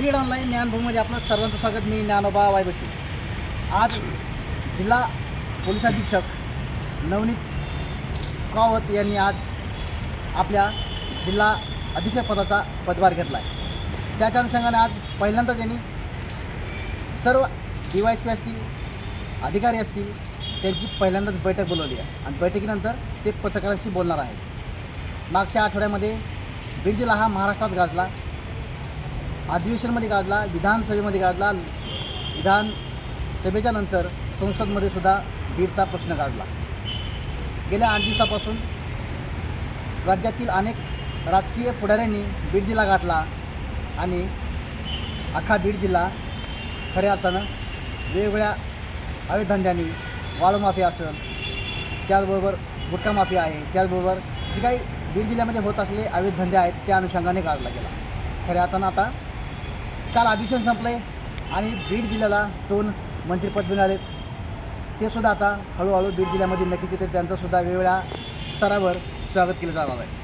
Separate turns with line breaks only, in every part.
Beed online ज्ञानभूमीमध्ये आपलं सर्वांचं स्वागत. मी ज्ञानोबा वायबशी. आज जिल्हा पोलीस अधीक्षक नवनीत कावत यांनी आज आपल्या जिल्हा अधीक्षक पदाचा पदभार घेतला आहे त्याच्या अनुषंगाने आज पहिल्यांदा त्यांनी सर्व डी वाय एस पी असतील अधिकारी असतील त्यांची पहिल्यांदाच बैठक बोलवली आहे. आणि बैठकीनंतर ते पत्रकारांशी बोलणार आहेत. मागच्या आठवड्यामध्ये बीड जिल्हा हा महाराष्ट्रात गाजला. अधिवेशनमध्ये गाजला विधानसभेमध्ये गाजला विधानसभेच्या नंतर संसदमध्ये सुद्धा बीडचा प्रश्न गाजला. गेल्या आठ दिवसापासून राज्यातील अनेक राजकीय पुढाऱ्यांनी बीड जिल्हा गाठला आणि अख्खा बीड जिल्हा खऱ्या अर्थानं वेगवेगळ्या अवैधंद्यांनी वाळूमाफी असेल त्याचबरोबर गुटखा आहे त्याचबरोबर जे काही बीड जिल्ह्यामध्ये होत असलेले अवैध धंदे आहेत त्या अनुषंगाने गाजला गेला. खऱ्या अर्थानं आता काल अधिवेशन संपले आणि बीड जिल्ह्याला दोन मंत्रिपद मिळालेत. ते सुद्धा आता हळूहळू बीड जिल्ह्यामध्ये नक्कीच येते त्यांचंसुद्धा वेगवेगळ्या स्तरावर स्वागत केलं जाणार आहे.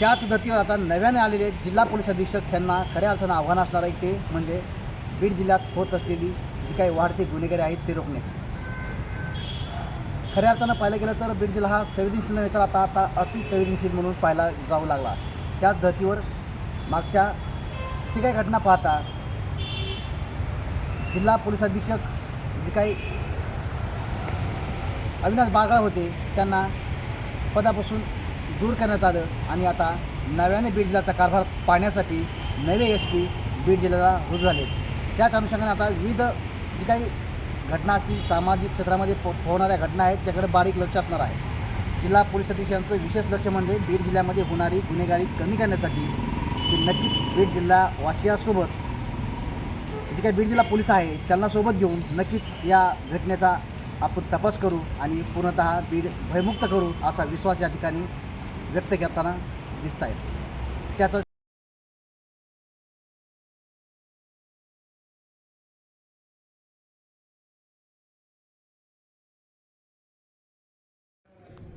त्याच धर्तीवर आता नव्याने आलेले जिल्हा पोलीस अधीक्षक यांना खऱ्या अर्थानं आव्हान असणार आहे ते म्हणजे बीड जिल्ह्यात होत असलेली जी काही वाढती गुन्हेगारी आहेत ते रोखण्याची. खऱ्या अर्थानं पाहिलं गेलं तर बीड जिल्हा हा संवेदनशील नव्हे तर आता आता अति संवेदनशील म्हणून पाहायला जाऊ लागला. त्याच धर्तीवर मागच्या जी काही घटना पाहता? जिल्हा पोलीस अधीक्षक जे काही अविनाश बागळ होते त्यांना पदापासून दूर करण्यात आलं आणि आता नव्याने बीड जिल्ह्याचा कारभार पाहण्यासाठी नवे एस पी बीड जिल्ह्याला रुजू झाले त्याच अनुषंगाने आता विविध जी काही घटना असतील सामाजिक क्षेत्रामध्ये पो होणाऱ्या घटना आहेत त्याकडे बारीक लक्ष असणार आहे. जिल्हा पोलीस अधीक्षकांचं विशेष लक्ष म्हणजे बीड जिल्ह्यामध्ये होणारी गुन्हेगारी कमी करण्यासाठी ते नक्कीच बीड जिल्हा वासियासोबत जे काही बीड जिल्हा पोलीस आहे त्यांना सोबत घेऊन नक्कीच या घटनेचा आपण तपास करू आणि पूर्णतः बीड भयमुक्त करू असा विश्वास या ठिकाणी व्यक्त करताना दिसत आहे त्याचा